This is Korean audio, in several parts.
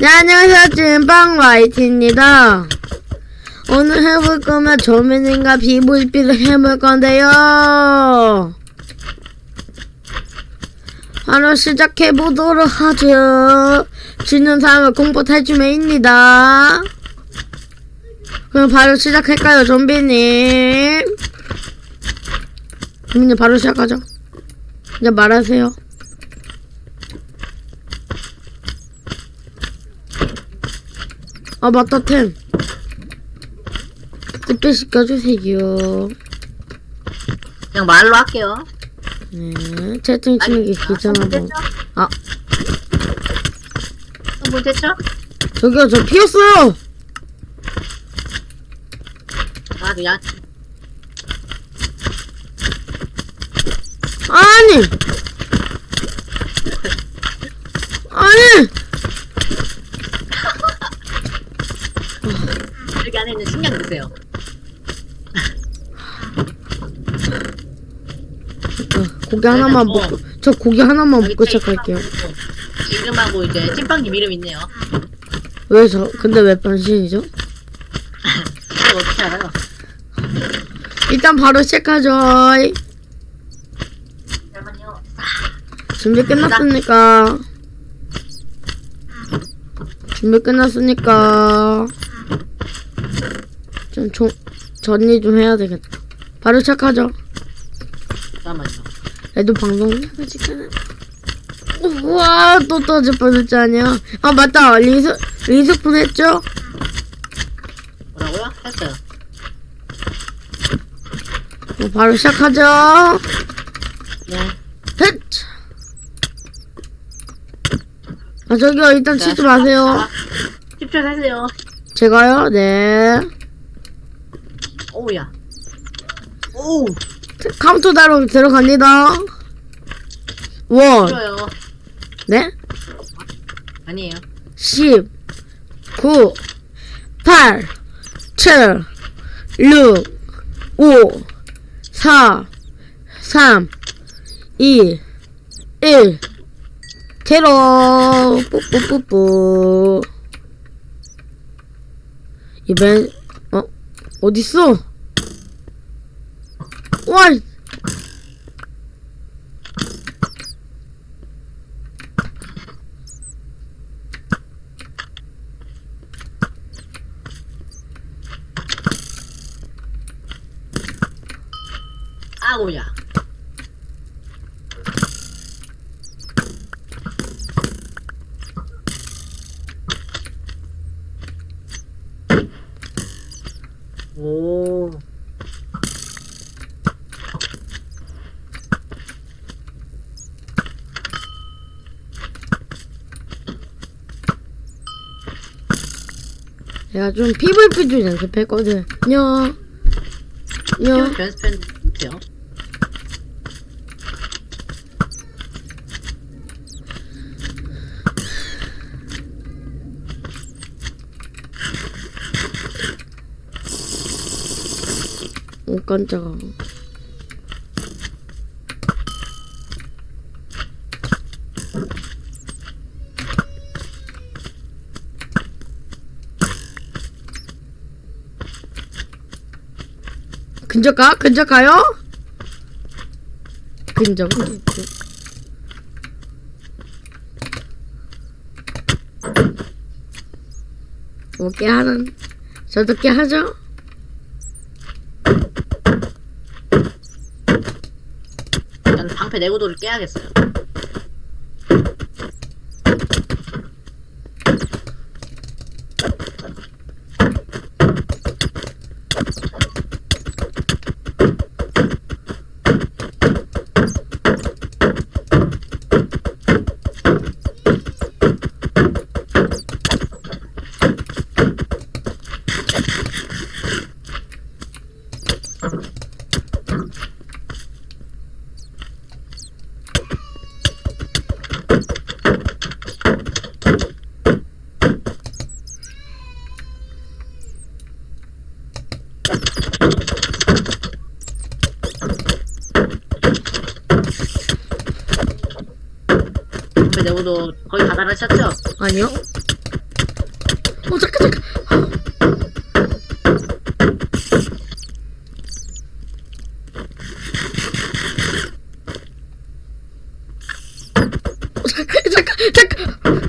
네, 안녕하세요. 찐빵 YT입니다. 오늘 해볼 거면 조민인가 PVP를 해볼 건데요. 바로 시작해 보도록 하죠. 지는 사람은 공포 탈주매입니다. 그럼 바로 시작할까요, 좀비님? 좀비님 바로 시작하죠. 이제 말하세요. 아 맞다 템 그때 시켜주세요. 그냥 말로 할게요. 네 채팅 치는 게 귀찮아서. 아. 뭐 됐죠? 저기요 저 피었어요! 아 그냥. 아니! 아니 여기 안에 있는 식량 드세요. 저 고기 하나만 어. 먹고 저 고기 하나만 먹고 제 시작할게요 이름하고 이제 찐빵님 이름 있네요. 왜저 근데 왜 변신이죠? 이거 어떻게 알아요? 일단 바로 시작하죠 잠깐만요. 준비 끝났습니까? 준비 끝났으니까 좀 조, 정리 좀 해야 되겠다. 바로 시작하죠. 잠깐만요. 애도 방송 지금 우와 또 떠질 뻔했잖아요. 아 맞다 리스 리스폰 했죠? 뭐라고요? 했어요. 어, 바로 시작하죠. 네. 헷. 아 저기요 일단 치지 마세요. 10초 하세요. 제가요 네. 오우야. 오우. 카운트다운 들어갑니다. 원, 싫어요. 네, 아니에요. 10, 9, 8, 7, 6, 5, 4, 3, 2, 1. 제로 뿌뿌뿌뿌 이벤 어 어딨어? 와 아우야. 오. 내가 좀 PVP 좀 연습했거든. 냐, 냐. 연습했는데 못해요. 오 깜짝아. 근접 가? 근접 가요? 근접. 뭐 깨 하는 저도 깨 하죠? 저는 방패 내구도를 깨야겠어요. 내구도 거의 다 달아셨죠? 아니요. 어 잠깐 잠깐. 어, 잠깐 잠깐 잠깐.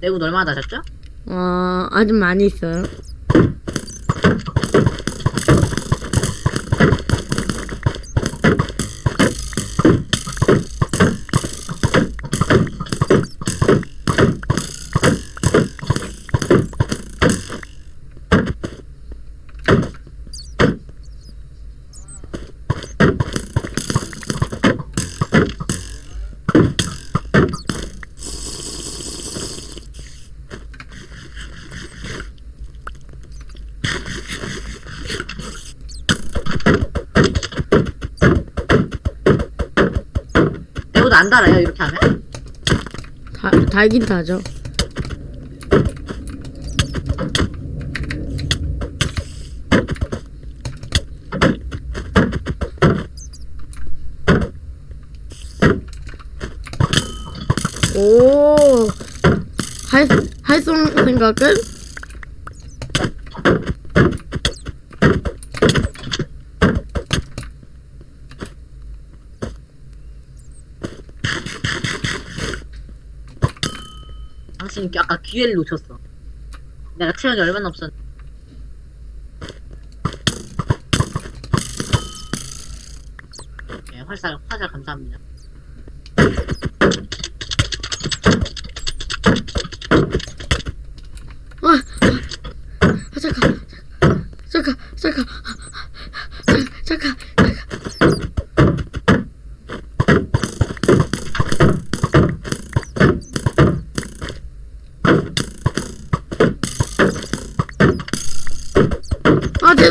내구 얼마나 다셨죠? 어 아주 많이 있어요. 달아요 이렇게 하면? 다 달긴 다죠. 오, 할, 할 생각은? 당신이 아까 기회를 놓쳤어. 내가 체력이 얼마나 없었 네, 활살, 화살 감사합니다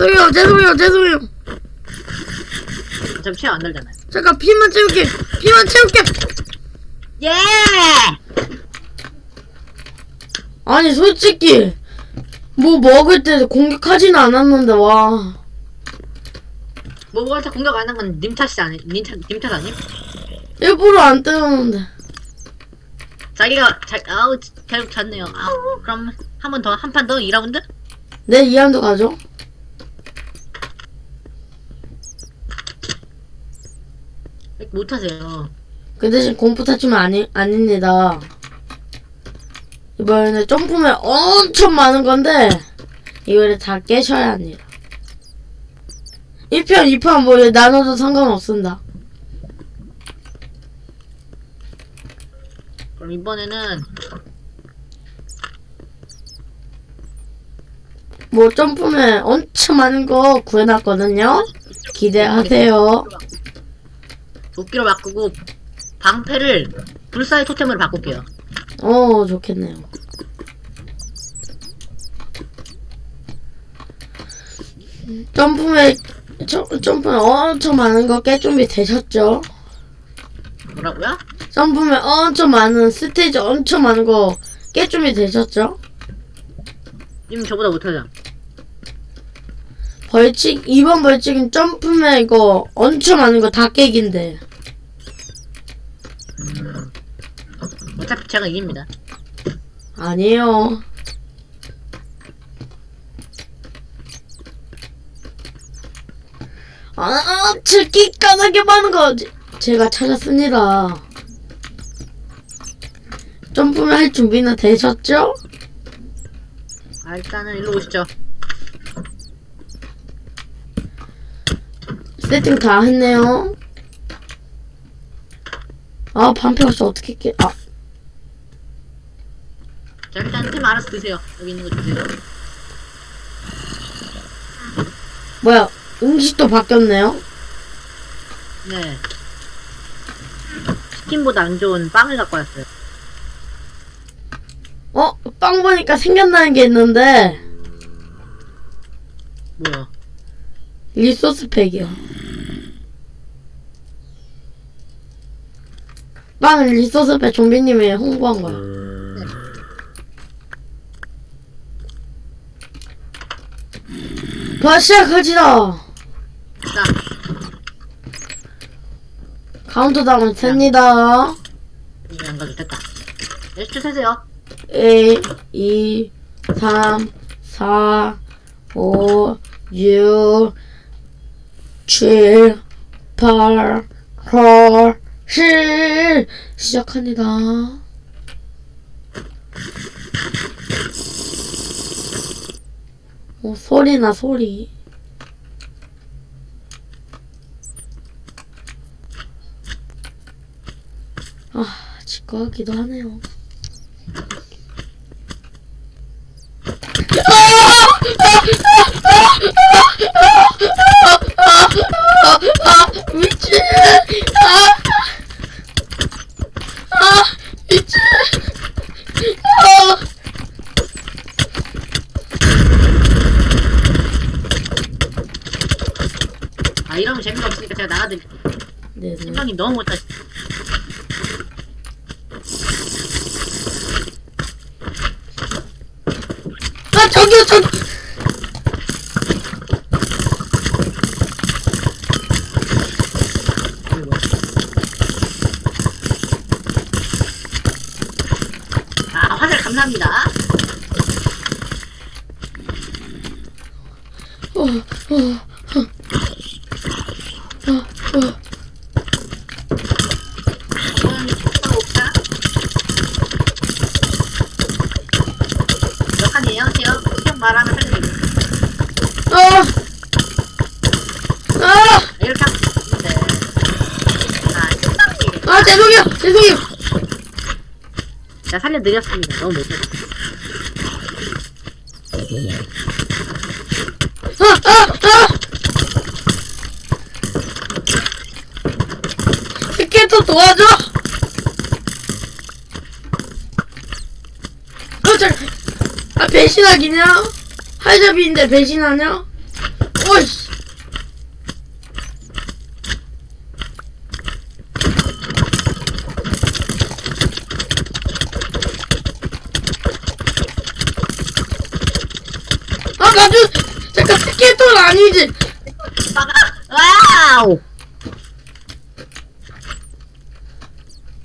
죄송해요, 죄송해요, 죄송해요. 어차피 안 달잖아요 잠깐 피만 채울게, 피만 채울게. 예! 아니 솔직히 뭐 먹을 때 공격하진 않았는데 와. 뭐 뭐한테 공격 안 한 건 님 탓이 아니 님, 탓, 님 탓 아님? 일부러 안 때렸는데. 자기가 자, 아우 대륙 졌네요 아우 그럼 한 번 더 한 판 더 2라운드? 내 이한도 가죠. 왜 이렇게 못하세요 그 대신 공포 타치면 아니, 아닙니다. 이번에는 점프면 엄청 많은 건데, 이거를 다 깨셔야 합니다. 1편, 2편 뭐 나눠도 상관없습니다. 그럼 이번에는 뭐 점프면 엄청 많은 거 구해놨거든요. 기대하세요. 도끼로 바꾸고 방패를 불사의 토템으로 바꿀게요 어, 좋겠네요. 점프에, 점, 점프에 엄청 많은 거 깰 준비 되셨죠? 뭐라고요? 점프에 엄청 많은, 스테이지 엄청 많은 거 깰 준비 되셨죠? 님 저보다 못하죠? 벌칙, 이번 벌칙은 점프에 이거 엄청 많은 거 다 깨긴데. 어차피 제가 이깁니다 아니에요. 아, 즐기 까나게 많은 거 제- 제가 찾았습니다. 점프를 할 준비는 되셨죠? 아 일단은 일로 오시죠 세팅 다 했네요. 아, 반패 없이 어떻게 깨, 아, 자 일단 템 알아서 드세요. 여기 있는 거 드세요. 뭐야, 음식도 바뀌었네요? 네. 치킨보다 안 좋은 빵을 갖고 왔어요. 어, 빵 보니까 생각나는 게 있는데, 뭐야? 리소스 팩이요. 빵은 리소스 팩 좀비님이 홍보한 거야. 자, 시작하지다. 자 카운트다운 셉니다. 안 가도 됐다. 네, 10초 세세요. 1, 2, 3, 4, 5, 6, 7, 8, 9, 10. 시작합니다. 어, 소리나, 소리. 아, 치과 같기도 하네요. 미친! 아! 아! 미친! 아! 아, 이러면 재미가 없으니까 제가 나가드릴게요. 네 네. 팀장님 너무 못하시 아, 저기요, 저기! 아이고. 아, 화살 감사합니다. 어, 어, 어, 어. 저는 옥상 옥상. 몇 칸이에요? 제가 형 아! 아! 이렇게 하면 되는데. 아. 아, 죄송해요! 죄송해요! 제가 살려드렸습니다. 너무 못했어. 아, 아, 아! 스케이터 도와줘! 어, 저, 아, 배신하기냐? 할잡이인데 배신하냐? 어이씨! 아, 가주! 잠깐, 스케이터는 아니지! 와우!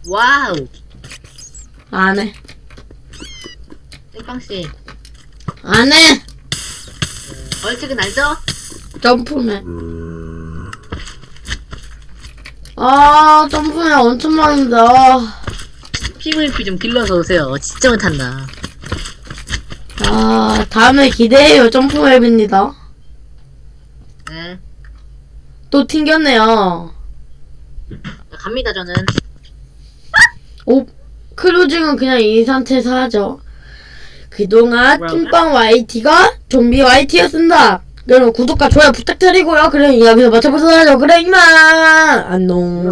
와우! 안 해. 땡빵씨, 안 해! 벌칙은 알죠? 점프맨. 아, 점프맨 엄청 많은데. 아, PVP 좀 길러서 오세요. 진짜 못한다. 아, 다음에 기대해요. 점프맵입니다. 네. 또 튕겼네요. 갑니다, 저는. 오, 크루징은 그냥 이 상태에서 하죠. 그동안? 찐빵 YT가 좀비 YT였습니다. 여러분 구독과 좋아요 부탁드리고요. 그럼 여기서 맞춰보도록 하죠. 그래 이만 안녕.